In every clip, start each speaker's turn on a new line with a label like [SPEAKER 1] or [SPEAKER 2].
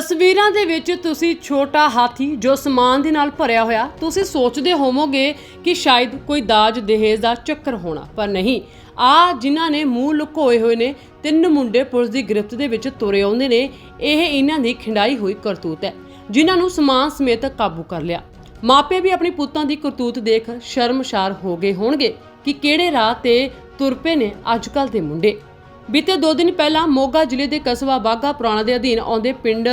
[SPEAKER 1] ਤਸਵੀਰਾਂ ਦੇ ਵਿੱਚ ਤੁਸੀਂ ਛੋਟਾ ਹਾਥੀ ਜੋ ਸਮਾਨ ਦੇ ਨਾਲ ਭਰਿਆ ਹੋਇਆ, ਤੁਸੀਂ ਸੋਚਦੇ ਹੋਵੋਗੇ ਕਿ ਸ਼ਾਇਦ ਕੋਈ ਦਾਜ ਦਹੇਜ ਦਾ ਚੱਕਰ ਹੋਣਾ, ਪਰ ਨਹੀਂ। ਆ ਜਿਨ੍ਹਾਂ ਨੇ ਮੂੰਹ ਲੁਕੋਏ ਹੋਏ ਨੇ, ਤਿੰਨ ਮੁੰਡੇ ਪੁਲਿਸ ਦੀ ਗ੍ਰਿਫਤ ਦੇ ਵਿੱਚ ਤੁਰੇ ਆਉਂਦੇ ਨੇ, ਇਹ ਇਹਨਾਂ ਦੀ ਖਿੰਡਾਈ ਹੋਈ ਕਰਤੂਤ ਹੈ, ਜਿਨ੍ਹਾਂ ਨੂੰ ਸਮਾਨ ਸਮੇਤ ਕਾਬੂ ਕਰ ਲਿਆ। ਮਾਪੇ ਵੀ ਆਪਣੇ ਪੁੱਤਾਂ ਦੀ ਕਰਤੂਤ ਦੇਖ ਸ਼ਰਮਸ਼ਾਰ ਹੋ ਗਏ ਹੋਣਗੇ ਕਿ ਕਿਹੜੇ ਰਾਹ ਤੇ ਤੁਰ ਪਏ ਨੇ ਅੱਜਕੱਲ ਦੇ ਮੁੰਡੇ। ਬੀਤੇ 2 ਦਿਨ ਪਹਿਲਾਂ ਮੋਗਾ ਜ਼ਿਲ੍ਹੇ ਦੇ ਕਸਬਾ ਬਾਗਾ ਪੁਰਾਣਾ ਦੇ ਅਧੀਨ ਆਉਂਦੇ ਪਿੰਡ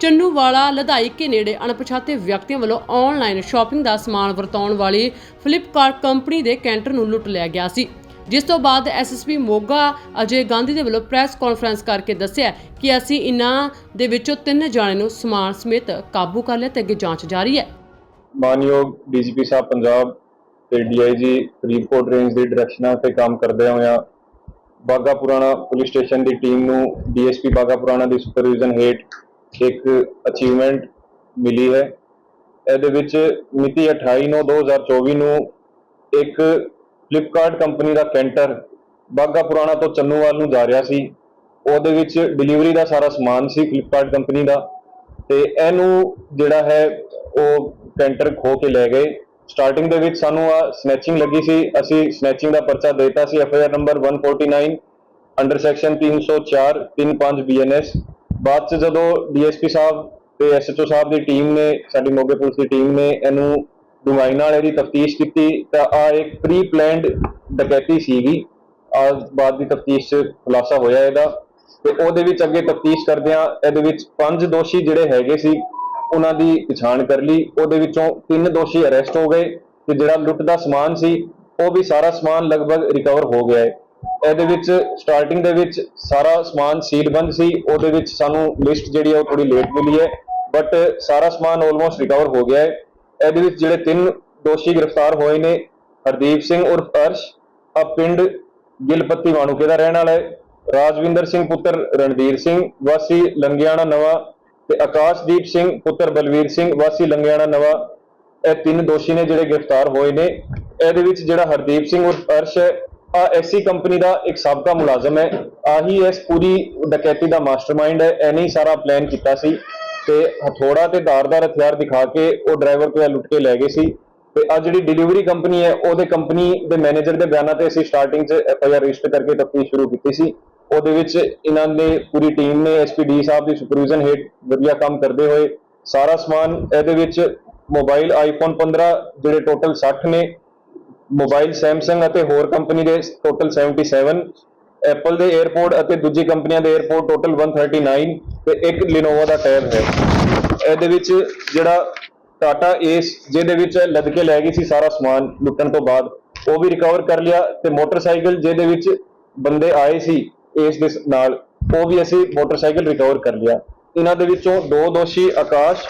[SPEAKER 1] ਚੰਨੂਵਾਲਾ ਲਧਾਈ ਕੇ ਨੇੜੇ ਅਣਪਛਾਤੇ ਵਿਅਕਤੀਆਂ ਵੱਲੋਂ ਆਨਲਾਈਨ ਸ਼ਾਪਿੰਗ ਦਾ ਸਮਾਨ ਵਰਤਾਉਣ ਵਾਲੀ ਫਲਿੱਪਕਾਰਟ ਕੰਪਨੀ ਦੇ ਕੈਂਟਰ ਨੂੰ ਲੁੱਟ ਲਿਆ ਗਿਆ ਸੀ। ਜਿਸ ਤੋਂ ਬਾਅਦ ਐਸਐਸਪੀ ਮੋਗਾ ਅਜੇ ਗਾਂਧੀ ਦੇ ਵੱਲੋਂ ਪ੍ਰੈਸ ਕਾਨਫਰੰਸ ਕਰਕੇ ਦੱਸਿਆ ਕਿ ਅਸੀਂ ਇਨ੍ਹਾਂ ਦੇ ਵਿੱਚੋਂ ਤਿੰਨ ਜਾਣੇ ਨੂੰ ਸਮਾਨ ਸਮੇਤ ਕਾਬੂ ਕਰ ਲਿਆ ਤੇ ਅੱਗੇ ਜਾਂਚ ਜਾਰੀ ਹੈ।
[SPEAKER 2] ਮਾਨਯੋਗ ਡੀਜੀਪੀ ਸਾਹਿਬ, ਪੰਜਾਬ ਤੇ ਡੀਆਈਜੀ ਫਰੀਦਕੋਟ ਰੇਂਜ ਦੀ ਡਾਇਰੈਕਸ਼ਨਾਂ ਤੇ ਕੰਮ ਕਰਦੇ ਹੋਇਆਂ ਬਾਗਾ ਪੁਰਾਣਾ ਪੁਲਿਸ ਸਟੇਸ਼ਨ ਦੀ ਟੀਮ ਨੂੰ ਡੀਐਸਪੀ ਬਾਗਾ ਪੁਰਾਣਾ ਦੀ ਸੁਪਰਵਿਜ਼ਨ ਹੇਠ ਇੱਕ ਅਚੀਵਮੈਂਟ ਮਿਲੀ ਹੈ। ਇਹਦੇ ਵਿੱਚ ਮਿਤੀ 28/9/2024 ਨੂੰ ਇੱਕ ਫਲਿੱਪਕਾਰਟ ਕੰਪਨੀ ਦਾ ਕੈਂਟਰ ਬਾਗਾ ਪੁਰਾਣਾ ਤੋਂ ਚੰਨੂਵਾਲ ਨੂੰ ਜਾ ਰਿਹਾ ਸੀ। ਉਹਦੇ ਵਿੱਚ ਡਿਲੀਵਰੀ ਦਾ ਸਾਰਾ ਸਮਾਨ ਸੀ ਫਲਿੱਪਕਾਰਟ ਕੰਪਨੀ ਦਾ ਤੇ ਇਹਨੂੰ ਜਿਹੜਾ ਹੈ ਉਹ ਕੈਂਟਰ ਖੋ ਕੇ ਲੈ ਗਏ। ਸਟਾਰਟਿੰਗ ਦੇ ਵਿੱਚ ਸਾਨੂੰ ਆ ਸਨੈਚਿੰਗ ਲੱਗੀ ਸੀ। ਅਸੀਂ ਸਨੈਚਿੰਗ ਦਾ ਪਰਚਾ ਦੇਤਾ ਸੀ। F I R number 149 under section 304 35 BNS ਬਾਅਦ ਚ ਜਦੋਂ ਡੀਐਸਪੀ ਸਾਹਿਬ ਤੇ ਐਸਐਚਓ ਸਾਹਿਬ ਦੀ ਟੀਮ ਨੇ, ਸਾਡੀ ਮੋਗੇ ਪੁਲਿਸ ਦੀ ਟੀਮ ਨੇ ਇਹਨੂੰ ਡੂੰਘਾਈ ਨਾਲ ਇਹਦੀ ਤਫਤੀਸ਼ ਕੀਤੀ, ਤਾਂ ਆ ਇੱਕ ਪ੍ਰੀ ਪਲੈਨਡ ਡਕੈਤੀ ਸੀਗੀ। ਆ ਬਾਅਦ ਦੀ ਤਫਤੀਸ਼ ਚ ਖੁਲਾਸਾ ਹੋਇਆ ਇਹਦਾ। ਤੇ ਉਹਦੇ ਵਿੱਚ ਅੱਗੇ ਤਫਤੀਸ਼ ਕਰਦਿਆਂ ਇਹਦੇ ਵਿੱਚ ਪੰਜ ਦੋਸ਼ੀ ਜਿਹੜੇ ਹੈਗੇ ਸੀ ਉਹਨਾਂ ਦੀ ਪਛਾਣ ਕਰ ਲਈ। ਉਹਦੇ ਵਿੱਚੋਂ ਤਿੰਨ ਦੋਸ਼ੀ ਅਰੈਸਟ ਹੋ ਗਏ ਤੇ ਜਿਹੜਾ ਲੁੱਟ ਦਾ ਸਮਾਨ ਸੀ, ਉਹ ਵੀ ਸਾਰਾ ਸਮਾਨ ਲਗਭਗ ਰਿਕਵਰ ਹੋ ਗਿਆ ਹੈ। ਇਹਦੇ ਵਿੱਚ ਸਟਾਰਟਿੰਗ ਦੇ ਵਿੱਚ ਸਾਰਾ ਸਮਾਨ ਸੀਲਬੰਦ ਸੀ। ਉਹਦੇ ਵਿੱਚ ਸਾਨੂੰ ਲਿਸਟ ਜਿਹੜੀ ਹੈ ਉਹ ਥੋੜੀ ਲੇਟ ਮਿਲੀ ਹੈ ਬਟ ਸਾਰਾ ਸਮਾਨ ਆਲਮੋਸਟ ਰਿਕਵਰ ਹੋ ਗਿਆ ਹੈ। ਇਹਦੇ ਵਿੱਚ ਜਿਹੜੇ ਤਿੰਨ ਦੋਸ਼ੀ ਗ੍ਰਿਫਤਾਰ ਹੋਏ ਨੇ, ਹਰਦੀਪ ਸਿੰਘ ਉਰਫ ਅਰਸ਼, ਆ ਪਿੰਡ ਗਿਲਪੱਤੀ ਮਾਣੂਕੇ ਦਾ ਰਹਿਣ ਵਾਲਾ ਹੈ। ਰਾਜਵਿੰਦਰ ਸਿੰਘ ਪੁੱਤਰ ਰਣਵੀਰ ਸਿੰਘ, ਵਾਸੀ ਲੰਗਿਆਣਾ ਨਵਾਂ ਤੇ ਆਕਾਸ਼ਦੀਪ ਸਿੰਘ, ਪੁੱਤਰ ਬਲਵੀਰ ਸਿੰਘ, ਵਾਸੀ ਲੰਗਿਆਣਾ ਨਵਾ, ਇਹ ਤਿੰਨ ਦੋਸ਼ੀ ਨੇ ਜਿਹੜੇ ਗ੍ਰਿਫਤਾਰ ਹੋਏ ਨੇ। ਇਹਦੇ ਵਿੱਚ ਜਿਹੜਾ ਹਰਦੀਪ ਸਿੰਘ ਉਰਫ ਅਰਸ਼ ਹੈ ਆ ਐਸੀ ਕੰਪਨੀ ਦਾ ਇੱਕ ਸਾਬਕਾ ਮੁਲਾਜ਼ਮ ਹੈ। ਆਹੀ ਇਸ ਪੂਰੀ ਡਕੈਤੀ ਦਾ ਮਾਸਟਰਮਾਈਂਡ ਹੈ, ਇਹਨੇ ਹੀ ਸਾਰਾ ਪਲਾਨ ਕੀਤਾ ਸੀ। ਤੇ ਹਥੌੜਾ ਤੇ ਧਾਰਦਾਰ ਹਥਿਆਰ ਦਿਖਾ ਕੇ ਉਹ ਡਰਾਈਵਰ ਤੋਂ ਲੁੱਟ ਕੇ ਲੈ ਗਏ ਸੀ। ਤੇ ਆ ਜਿਹੜੀ ਡਿਲੀਵਰੀ ਕੰਪਨੀ ਹੈ, ਉਹਦੇ ਕੰਪਨੀ ਦੇ ਮੈਨੇਜਰ ਦੇ ਬਿਆਨਾਂ ਤੇ ਅਸੀਂ ਸਟਾਰਟਿੰਗ 'ਚ ਐਫਆਈਆਰ ਰਜਿਸਟਰ ਕਰਕੇ ਤਫਤੀਸ਼ ਸ਼ੁਰੂ ਕੀਤੀ ਸੀ। ਉਹਦੇ ਵਿੱਚ ਇਹਨਾਂ ਦੇ ਪੂਰੀ ਟੀਮ ਨੇ ਐਸਪੀਡੀ ਸਾਹਿਬ ਦੀ ਸੁਪਰਵਿਜ਼ਨ ਹੇਠ ਵਧੀਆ ਕੰਮ ਕਰਦੇ ਹੋਏ ਸਾਰਾ ਸਮਾਨ ਇਹਦੇ ਵਿੱਚ ਮੋਬਾਈਲ ਆਈਫੋਨ 15 ਜਿਹੜੇ ਟੋਟਲ 60 ਨੇ ਮੋਬਾਈਲ ਸੈਮਸੰਗ ਅਤੇ ਹੋਰ ਕੰਪਨੀ ਦੇ ਟੋਟਲ 77 ਐਪਲ ਦੇ 에어ਪੋਰਟ ਅਤੇ ਦੂਜੀ ਕੰਪਨੀਆਂ ਦੇ 에어ਪੋਰਟ ਟੋਟਲ 139 ਤੇ ਇੱਕ ਲਿਨੋਵਾ ਦਾ ਟੈਬ ਹੈ। ਇਹਦੇ ਵਿੱਚ ਜਿਹੜਾ ਟਾਟਾ ਏਸ ਜਿਹਦੇ ਵਿੱਚ ਲੱਦ ਕੇ ਲੈ ਗਈ ਸੀ ਸਾਰਾ ਸਮਾਨ ਲੁੱਟਣ ਤੋਂ ਬਾਅਦ, ਉਹ ਵੀ ਰਿਕਵਰ ਕਰ ਲਿਆ ਤੇ ਮੋਟਰਸਾਈਕਲ ਜਿਹਦੇ ਵਿੱਚ ਬੰਦੇ ਆਏ ਸੀ ਏਸ ਦੇ ਨਾਲ ਉਹ ਵੀ ਅਸੀਂ ਮੋਟਰਸਾਈਕਲ ਰਿਕਵਰ ਕਰ ਲਿਆ। ਇਹਨਾਂ ਦੇ ਵਿੱਚੋਂ ਦੋ ਦੋਸ਼ੀ ਆਕਾਸ਼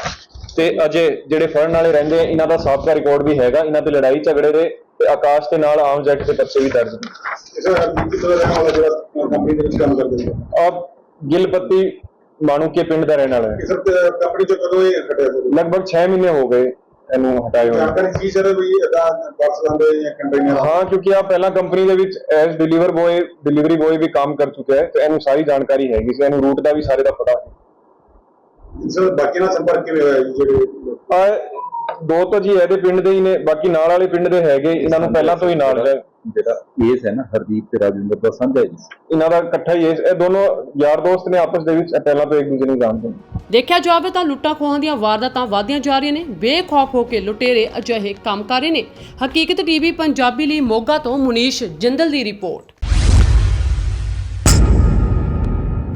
[SPEAKER 2] ਤੇ ਅਜੇ ਜਿਹੜੇ ਫੜਨ ਵਾਲੇ ਰਹਿੰਦੇ ਆ, ਇਹਨਾਂ ਦਾ ਸਾਬਕਾ ਰਿਕਾਰਡ ਵੀ ਹੈਗਾ। ਇਹਨਾਂ ਤੇ ਲੜਾਈ ਝਗੜੇ ਦੇ ਤੇ ਆਕਾਸ਼ ਦੇ ਨਾਲ ਆਮ ਐਕਟ ਦੇ ਪਰਚੇ ਵੀ ਦਰਜ ਨੇ। ਆਪ ਗਿਲਪੱਤੀ ਮਾਣੂਕੇ ਪਿੰਡ ਦਾ ਰਹਿਣ ਵਾਲਾ ਹੈ।
[SPEAKER 3] ਕਿ ਸਰ ਕੰਪਨੀ ਚ ਕਦੋਂ ਇਹ ਹਟਿਆ ਸਰ
[SPEAKER 2] ਲਗਭਗ 6 ਮਹੀਨੇ ਹੋ ਗਏ। ਇਹਨੂੰ ਹੋਏ
[SPEAKER 3] ਜਾਣਕਾਰੀ ਕੀ ਸਰ ਵੀ ਇਹਦਾ ਬਾਕਸ ਲਾਉਂਦੇ ਜਾਂ ਕੰਟੇਨਰ
[SPEAKER 2] ਹਾਂ? ਕਿਉਂਕਿ ਆ ਪਹਿਲਾਂ ਕੰਪਨੀ ਦੇ ਵਿੱਚ as deliver boy delivery boy ਵੀ ਕੰਮ ਕਰ ਚੁੱਕਿਆ ਹੈ ਤੇ ਇਹਨੂੰ ਸਾਰੀ ਜਾਣਕਾਰੀ ਹੈਗੀ ਸੀ ਇਹਨੂੰ ਰੂਟ ਦਾ ਵੀ ਸਾਰੇ ਦਾ ਪਤਾ ਹੈ
[SPEAKER 3] ਸਰ ਬਾਕੀ ਨਾਲ ਸੰਪਰਕ ਕਿਵੇਂ ਹੋਇਆ ਜੀ? ਜਿਹੜੇ?
[SPEAKER 2] ਆ ਦੋ ਤਾਂ ਜੀ ਇਹਦੇ ਪਿੰਡ ਦੇ ਹੀ ਨੇ ਬਾਕੀ ਨਾਲ ਵਾਲੇ ਪਿੰਡ ਦੇ ਹੈਗੇ ਇਹਨਾਂ ਨੂੰ ਪਹਿਲਾਂ ਤੋਂ ਹੀ ਨਾਲ ਹੈ
[SPEAKER 4] ਜਿਹੜਾ ਏਸ ਹੈ ਨਾ ਹਰਦੀਪ ਤੇ ਰਾਜਿੰਦਰ ਦਾ ਸਾਂਝਾ ਹੈ ਜੀ
[SPEAKER 2] ਇਹਨਾਂ ਦਾ ਇਕੱਠਾ ਹੀ ਹੈ। ਇਹ ਦੋਨੋਂ ਯਾਰ ਦੋਸਤ ਨੇ ਆਪਸ ਦੇ ਵਿੱਚ ਪਹਿਲਾਂ ਤੋਂ ਇੱਕ ਦੂਜੇ ਨੂੰ ਜਾਣਦੇ ਨੇ।
[SPEAKER 1] ਦੇਖਿਆ ਜਾਵੇ ਤਾਂ ਲੁੱਟਾਂ ਖੋਹਾਂ ਦੀਆਂ ਵਾਰਦਾਤਾਂ ਵਧਦੀਆਂ ਜਾ ਰਹੀਆਂ ਨੇ। ਬੇਖੌਫ ਹੋ ਕੇ ਲੁਟੇਰੇ ਅਜਿਹੇ ਕੰਮ ਕਰ ਰਹੇ ਨੇ। ਹਕੀਕਤ ਟੀਵੀ ਪੰਜਾਬੀ ਲਈ ਮੋਗਾ ਤੋਂ ਮੁਨੀਸ਼ ਜਿੰਦਲ ਦੀ ਰਿਪੋਰਟ।